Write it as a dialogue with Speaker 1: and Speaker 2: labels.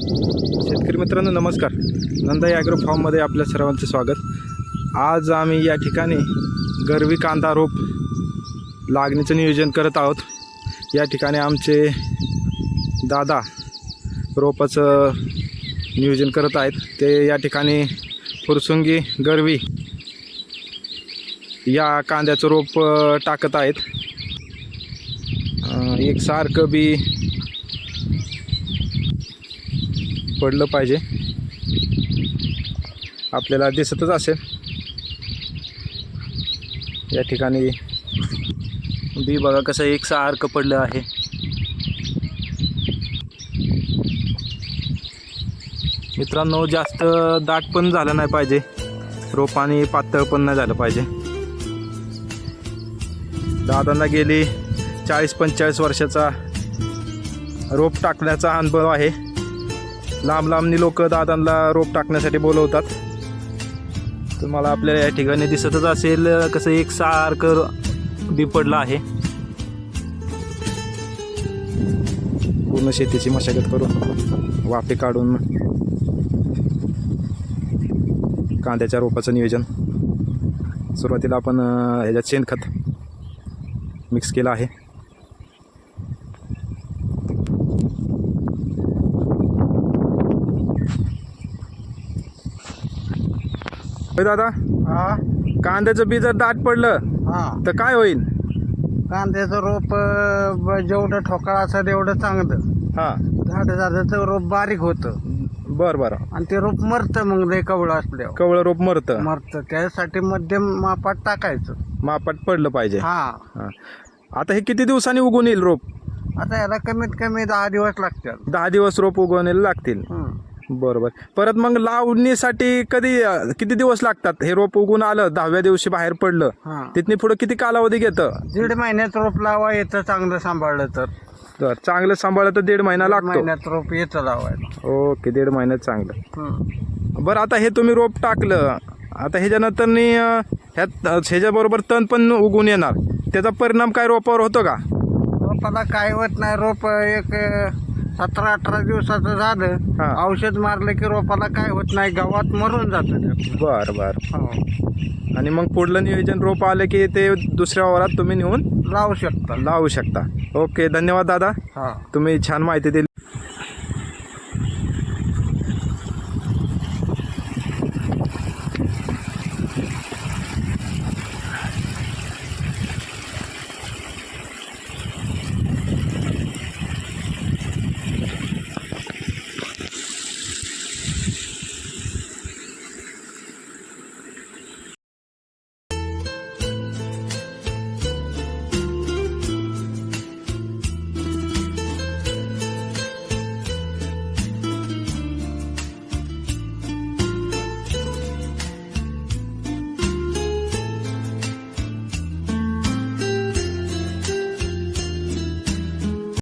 Speaker 1: शेतकरी मित्रांनो नमस्कार. नंदा ॲग्रो फॉर्ममध्ये आपल्या सर्वांचे स्वागत. आज आम्ही या ठिकाणी गरवी कांदा रोप लागणीचं नियोजन करत आहोत. या ठिकाणी आमचे दादा रोपाचं नियोजन करत आहेत. ते या ठिकाणी फुरसुंगी गरवी या कांद्याचं रोप टाकत आहेत. एक सारखं बी पडलं पाहिजे. आपल्याला दिसतच असेल. या ठिकाणी बी बघा कसं एक सारखं पडलं आहे. मित्रांनो जास्त दाट पण झालं नाही पाहिजे. रोप आणि पातळ पण नाही झालं पाहिजे. दादांना गेली चाळीस पंचेचाळीस वर्षाचा रोप टाकण्याचा अनुभव आहे. लांब लांबनी लोक दादांना रोप टाकण्यासाठी बोलवतात. तुम्हाला आपल्याला या ठिकाणी दिसतच असेल कसं एक सारखं बी पडलं आहे. पूर्ण शेतीची मशागत करून वाफे काढून कांद्याच्या रोपाचं नियोजन. सुरुवातीला आपण ह्याच्यात शेणखत मिक्स केलं आहे. होय दादा?
Speaker 2: हा.
Speaker 1: कांद्याचं बी जर दाट पडलं
Speaker 2: हा.
Speaker 1: तर काय होईल?
Speaker 2: कांद्याचं रोप अं, ब- जेवढं ठोकळ असेल तेवढं चांगलं.
Speaker 1: हां.
Speaker 2: झाड झाडाचं रोप बारीक होतं.
Speaker 1: बरं बरं.
Speaker 2: आणि ते रोप मरतं मग लय कवळ असल्यावर.
Speaker 1: कवळं रोप मरतं.
Speaker 2: मरतं. त्यासाठी मध्यम मापात टाकायचं.
Speaker 1: मापाट पडलं पाहिजे.
Speaker 2: हा.
Speaker 1: हां. आता हे किती दिवसांनी उगवून येईल रोप?
Speaker 2: आता याला कमीत कमी दहा दिवस लागतात.
Speaker 1: दहा दिवस रोप उगवण्याला लागतील.
Speaker 2: हं.
Speaker 1: बरोबर. परत मग लावणीसाठी कधी अं, किती दिवस लागतात? हे रोप उगून आलं दहाव्या दिवशी बाहेर पडलं
Speaker 2: हा.
Speaker 1: तिथने पुढे किती कालावधी घेतं?
Speaker 2: दीड महिन्यात रोप लावा येतं चांगलं सांभाळलं तर.
Speaker 1: तर चांगलं सांभाळलं तर दीड महिना लागतो.
Speaker 2: महिन्यात रोप येतं लावायला.
Speaker 1: ओके दीड महिन्यात चांगलं. बरं आता हे तुम्ही रोप टाकलं आता ह्याच्यानंतर ह्यात ह्याच्याबरोबर तण पण उगून येणार. त्याचा परिणाम काय रोपावर होतो का?
Speaker 2: रोपाला काय होत नाही रोप एक सतरा अठरा दिवसाचं झालं
Speaker 1: हा.
Speaker 2: औषध मारलं की रोपाला काय होत नाही गावात मरून जातं.
Speaker 1: बरं बरं
Speaker 2: हो.
Speaker 1: आणि मग पुढलं नियोजन रोप आलं की ते दुसऱ्या वावरात तुम्ही नेऊन
Speaker 2: लावू शकता
Speaker 1: लावू शकता ओके धन्यवाद दादा
Speaker 2: हा
Speaker 1: तुम्ही छान माहिती दिली